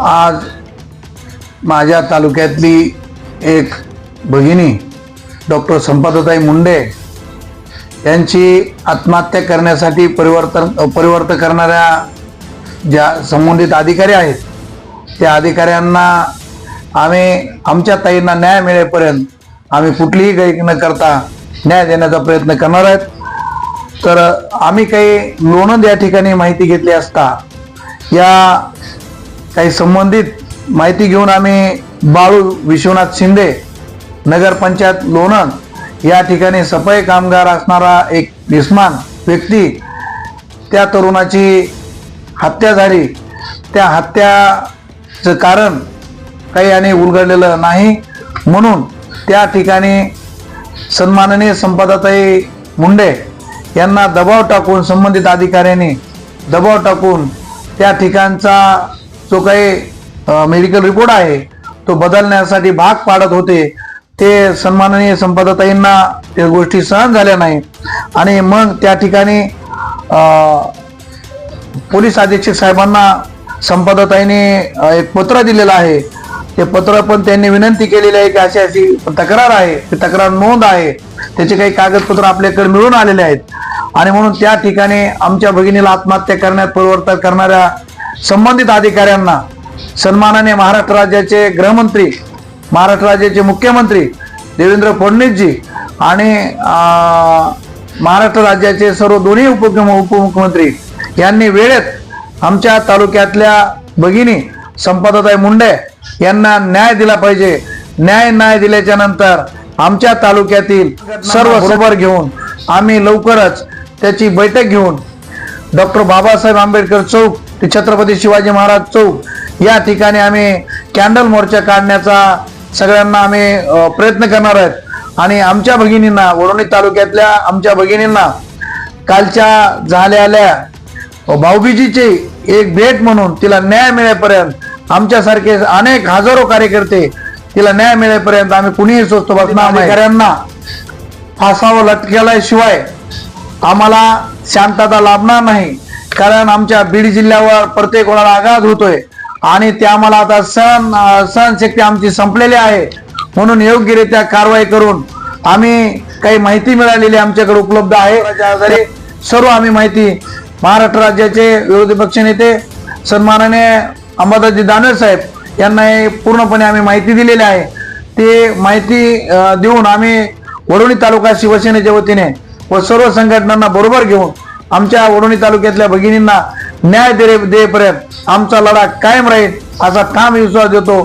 आज माझ्या तालुक्यातली एक भगिनी डॉक्टर संपादताई मुंडे यांची आत्महत्या करण्यासाठी परिवर्तन परिवर्तन करणाऱ्या ज्या संबंधित अधिकारी आहेत त्या अधिकाऱ्यांना आम्ही आमच्या ताईंना न्याय मिळेपर्यंत आम्ही कुठलीही काही न करता न्याय देण्याचा प्रयत्न करणार आहेत. तर आम्ही काही लोणंद या ठिकाणी माहिती घेतली असता या काही संबंधित माहिती घेऊन आम्ही बाळू विश्वनाथ शिंदे नगरपंचायत लोणंद या ठिकाणी सफाई कामगार असणारा एक निस्मान व्यक्ती त्या तरुणाची हत्या झाली. त्या हत्याचं कारण काही आणि उलगडलेलं नाही. म्हणून त्या ठिकाणी सन्माननीय संपदाताई मुंडे यांना दबाव टाकून संबंधित अधिकाऱ्यांनी दबाव टाकून त्या ठिकाणचा जो काही मेडिकल रिपोर्ट आहे तो बदलण्यासाठी भाग पाडत होते. ते सन्माननीय संपदाताईंना त्या गोष्टी सहन झाल्या नाही आणि मग त्या ठिकाणी पोलीस अधीक्षक साहेबांना संपादकताईने एक पत्र दिलेलं आहे. ते पत्र पण त्यांनी विनंती केलेली आहे की अशी अशी तक्रार आहे. ती तक्रार नोंद आहे. त्याचे काही कागदपत्र आपल्याकडे मिळून आलेले आहेत. आणि म्हणून त्या ठिकाणी आमच्या भगिनीला आत्महत्या करण्यात परिवर्तन करणाऱ्या संबंधित अधिकाऱ्यांना सन्मानाने महाराष्ट्र राज्याचे गृहमंत्री महाराष्ट्र राज्याचे मुख्यमंत्री देवेंद्र फडणवीसजी आणि महाराष्ट्र राज्याचे सर्व दोन्ही उपमुख्य उपमुख्यमंत्री यांनी वेळेत आमच्या तालुक्यातल्या भगिनी संपदाताई मुंडे यांना न्याय दिला पाहिजे. न्याय न्याय दिल्याच्या नंतर आमच्या तालुक्यातील सर्व सबर घेऊन आम्ही लवकरच त्याची बैठक घेऊन डॉक्टर बाबासाहेब आंबेडकर चौक ते छत्रपती शिवाजी महाराज चौक. या ठिकाणी आम्ही कॅन्डल मोर्चा काढण्याचा सगळ्यांना आम्ही प्रयत्न करणार आहेत. आणि आमच्या भगिनींना वडोणी तालुक्यातल्या आमच्या भगिनींना कालच्या झालेल्या भाऊबीजीची एक भेट म्हणून तिला न्याय मिळेपर्यंत आमच्यासारखे अनेक हजारो कार्यकर्ते तिला न्याय मिळेपर्यंत आम्ही कुणीही स्वस्त बसणार अधिकाऱ्यांना फासावं लटकेल्याशिवाय आम्हाला शांतता लाभणार नाही. कारण आमच्या बीड जिल्ह्यावर प्रत्येक कोणाला आघात होतोय. आणि ते आम्हाला आता सहन सहनशक्ती आमची संपलेली आहे. म्हणून योग्यरित्या कारवाई करून आम्ही काही माहिती मिळालेली आमच्याकडे उपलब्ध आहे. सर्व आम्ही माहिती महाराष्ट्र राज्याचे विरोधी पक्षनेते सन्मानाने अंबादाजी दानवे साहेब यांना हे पूर्णपणे आम्ही माहिती दिलेली आहे. ते माहिती देऊन आम्ही वडोणी तालुका शिवसेनेच्या वतीने व सर्व संघटनांना बरोबर घेऊन आमच्या वडोणी तालुक्यातल्या भगिनींना न्याय दे देईपर्यंत आमचा लढा कायम राहील असा ठाम विश्वास देतो.